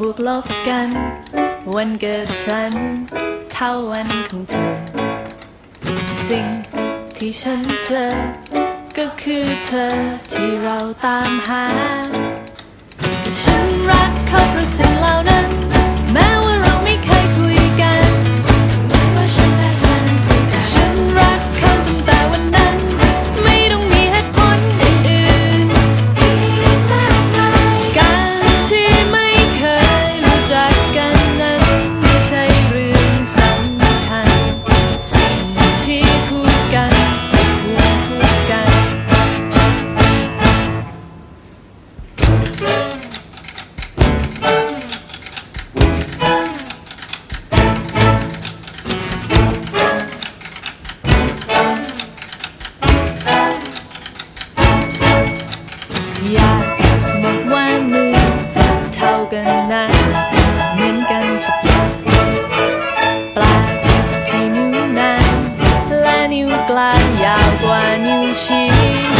บวกลบกัน วันเกิดฉัน เท่าวันของเธอ สิ่งที่ฉันเจอ ก็คือเธอที่เราตามหา ฉันรักเขาเพราะสิ่ง 咱也愿用心。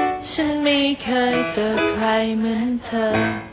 ฉันไม่เคยเจอใครเหมือนเธอ